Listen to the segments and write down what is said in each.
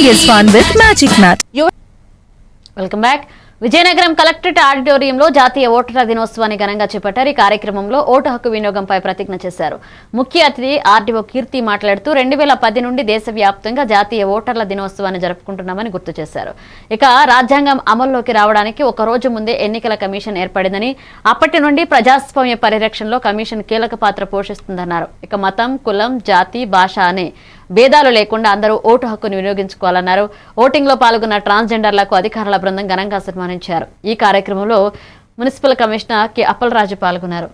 is fun with Magic Mat. Welcome back Vizianagaram collectorate ఆడిటోరియంలో జాతీయ ఓటర్ల దినోత్సవాన్ని ఘనంగా చేపట్టారు. ఈ కార్యక్రమంలో ఓటు హక్కు వినియోగంపై ప్రతిజ్ఞ చేశారు. ముఖ్య అతిథి ఆర్డీఓ కీర్తి మాట్లాడుతూ రెండు వేల పది నుండి దేశవ్యాప్తంగా జాతీయ ఓటర్ల దినోత్సవాన్ని జరుపుకుంటున్నామని గుర్తు చేశారు. ఇక రాజ్యాంగం అమల్లోకి రావడానికి ఒక రోజు ముందే ఎన్నికల కమిషన్ ఏర్పడిందని అప్పటి నుండి ప్రజాస్వామ్య పరిరక్షణలో కమిషన్ కీలక పాత్ర పోషిస్తుందన్నారు. ఇక మతం కులం జాతి భాష అనే భేదాలు లేకుండా అందరూ ఓటు హక్కును వినియోగించుకోవాలన్నారు. ఓటింగ్లో పాల్గొన్న ట్రాన్స్జెండర్లకు అధికారుల బృందం ఘనంగా సన్మానించారు. ఈ కార్యక్రమంలో మున్సిపల్ కమిషనర్ కె. అప్పలరాజు పాల్గొన్నారు.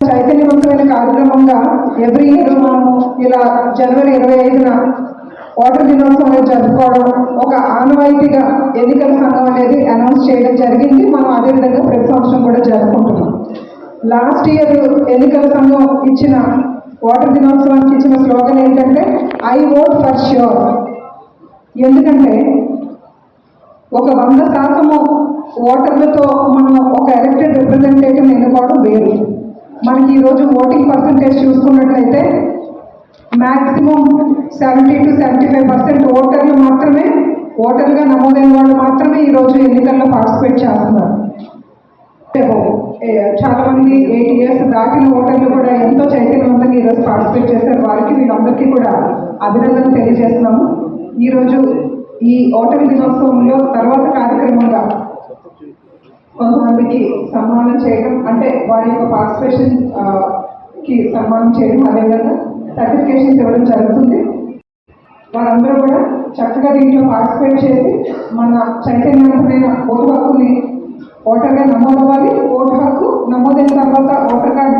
చైతన్యవంతమైన కార్యక్రమంగా ఎవ్రీ ఇయర్ మనము ఇలా జనవరి ఇరవై ఐదున ఓటర్ దినోత్సవం జరుపుకోవడం ఒక ఆనవాయితీగా ఎన్నికల సంఘం అనేది అనౌన్స్ చేయడం జరిగింది. మనం అదేవిధంగా ప్రతి సంవత్సరం కూడా జరుపుకుంటున్నాం. లాస్ట్ ఇయర్ ఎన్నికల సంఘం ఇచ్చిన ఓటర్ దినోత్సవానికి ఇచ్చిన స్లోగన్ ఏంటంటే ఐ ఓట్ ఫర్ ష్యూర్. ఎందుకంటే ఒక వంద శాతము ఓటర్లతో మనం ఒక ఎలక్టెడ్ రిప్రజెంటేటివ్ ఎన్నుకోవడం వేరు. మనకి ఈరోజు ఓటింగ్ పర్సంటేజ్ చూసుకున్నట్లయితే maximum seventy two seventy five percent ఓటర్లు మాత్రమే ఓటర్లుగా నమోదైన వాళ్ళు మాత్రమే ఈరోజు ఎన్నికల్లో పార్టిసిపేట్ చేస్తున్నారు. చాలామంది చాలా మంది ఎయిట్ ఇయర్స్ దాటిన ఓటర్లు కూడా ఎంతో ఈరోజు పార్టిసిపేట్ చేశారు వారికి వీళ్ళందరికీ కూడా అభినందనలు తెలియజేస్తున్నాము. ఈరోజు ఈ ఓటమి దినోత్సవంలో తర్వాత కార్యక్రమంగా కొంతమందికి సన్మానం చేయడం అంటే వారి యొక్క పార్టిసిపేషన్కి సన్మానం చేయడం అదేవిధంగా సర్టిఫికేషన్స్ ఇవ్వడం జరుగుతుంది. వారందరూ కూడా చక్కగా దీంట్లో పార్టిసిపేట్ చేసి మన చైతన్యవంతమైన ఓటు హక్కుని ఓటర్గా నమోదవ్వాలి. ఓటు హక్కు నమోదైన తర్వాత ఓటర్ కార్డు